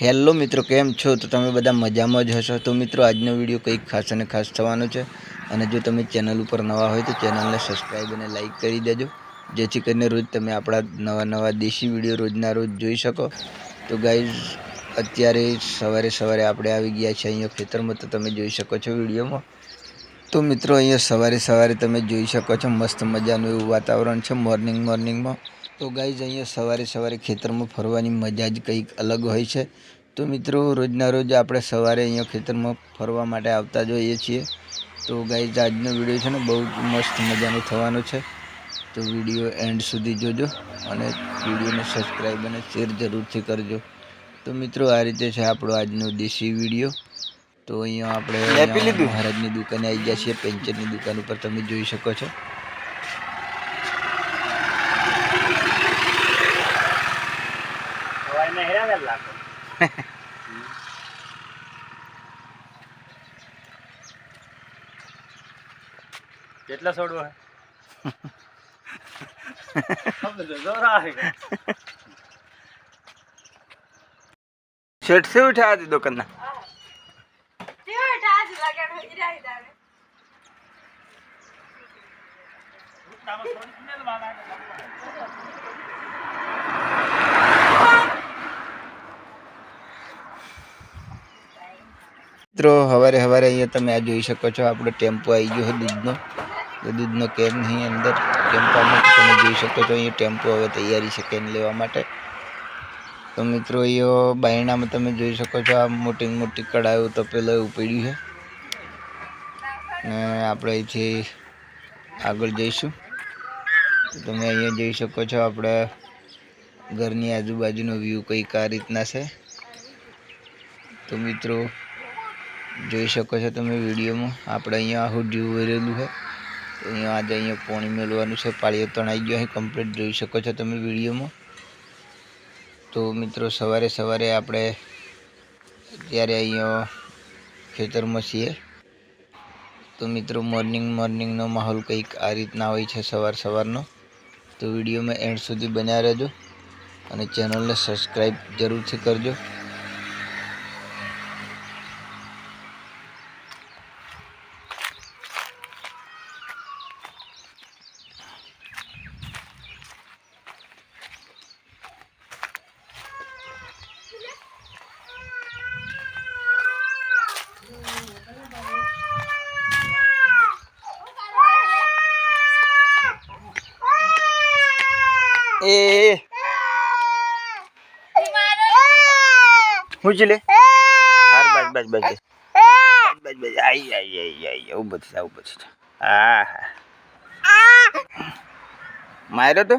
Hello મિત્રો, કેમ છો? તો તમે બધા મજામાં જ હશો. તો મિત્રો, આજનો વીડિયો કંઈક ખાસ અને ખાસ થવાનો છે. અને જો તમે ચેનલ ઉપર નવા હોય તો ચેનલને સબસ્ક્રાઈબ અને લાઈક કરી દેજો. જેથી કરીને રોજ તમે આપણા નવા નવા દેશી વીડિયો રોજના રોજ જોઈ શકો. તો ગાઈઝ, અત્યારે સવારે સવારે આપણે આવી ગયા છીએ અહીંયા ખેતરમાં. તો તમે જોઈ શકો છો વિડીયોમાં. તો મિત્રો, અહીંયા સવારે સવારે તમે જોઈ શકો છો મસ્ત મજાનું એવું વાતાવરણ છે. મોર્નિંગ મોર્નિંગમાં. તો ગાઈઝ અહીંયા સવારે સવારે ખેતરમાં ફરવાની મજા જ કંઈક અલગ હોય છે. તો મિત્રો રોજના રોજ આપણે સવારે અહીંયા ખેતરમાં ફરવા માટે આવતા જ હોઈએ છીએ. તો ગાઈઝ આજનો વીડિયો છે ને બહુ જ મસ્ત મજાનો થવાનો છે. તો વીડિયો એન્ડ સુધી જોજો અને વિડીયોને સબસ્ક્રાઈબ અને શેર જરૂરથી કરજો. તો મિત્રો આ રીતે છે આપણો આજનો દેશી વીડિયો. તો અહીંયા આપણે મહારાજની દુકાને આવી ગયા છીએ પેન્ચરની દુકાન ઉપર તમે જોઈ શકો છો. જ લાગે. કેટલા છોડવો શેઠ શું ઉઠ્યા હતી દુકાનના? મિત્રો સવારે સવારે અહીંયા તમે આ જોઈ શકો છો, આપણો ટેમ્પો આવી ગયો છે દૂધનો. તો દૂધનો કેન અહીં અંદર ટેમ્પામાં તમે જોઈ શકો છો, અહીંયા ટેમ્પો હવે તૈયારી છે કેન લેવા માટે. તો મિત્રો, અહીંયા બાયણામાં તમે જોઈ શકો છો, આ મોટી મોટી કડાયો તો પેલો એવું પડ્યું છે. ને આપણે અહીંથી આગળ જઈશું. તમે અહીંયા જોઈ શકો છો, આપણે ઘરની આજુબાજુનો વ્યૂ કંઈક આ રીતના છે. તો મિત્રો જોઈ શકો છો તમે વિડીયોમાં. આપણે અહીંયા આખું ડ્યુ ભરેલું છે. અહીંયા આજે અહીંયા પાણી મેળવાનું છે. પાળીઓ તણાઈ ગયો અહીં કમ્પ્લીટ જોઈ શકો છો તમે વિડીયોમાં. તો મિત્રો, સવારે સવારે આપણે અત્યારે અહીંયા ખેતરમાં છીએ. તો મિત્રો મોર્નિંગ મોર્નિંગનો માહોલ કંઈક આ રીતના હોય છે સવાર સવારનો. તો વિડીયોમાં એન્ડ સુધી બન્યા રહેજો અને ચેનલને સબસ્ક્રાઈબ જરૂરથી કરજો. એ હું છે લે. હાર બસ બસ બસ બસ બસ આઈ આઈ આઈ આઈ આવું બધું આવું બધું હા હા. માર્યો તો?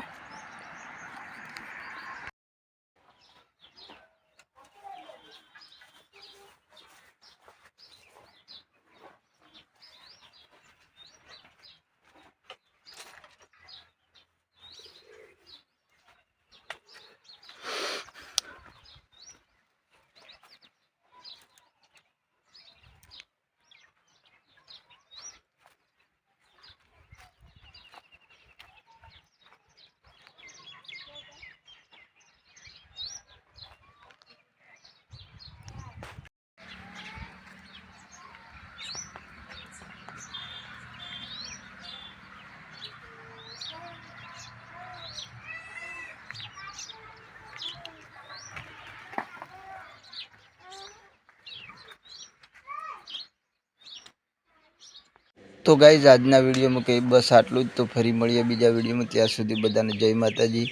તો ગાઈઝ આજના વિડીયોમાં કંઈ બસ આટલું જ. તો ફરી મળીએ બીજા વિડીયોમાં. ત્યાં સુધી બધાને જય માતાજી,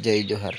જય જોહાર.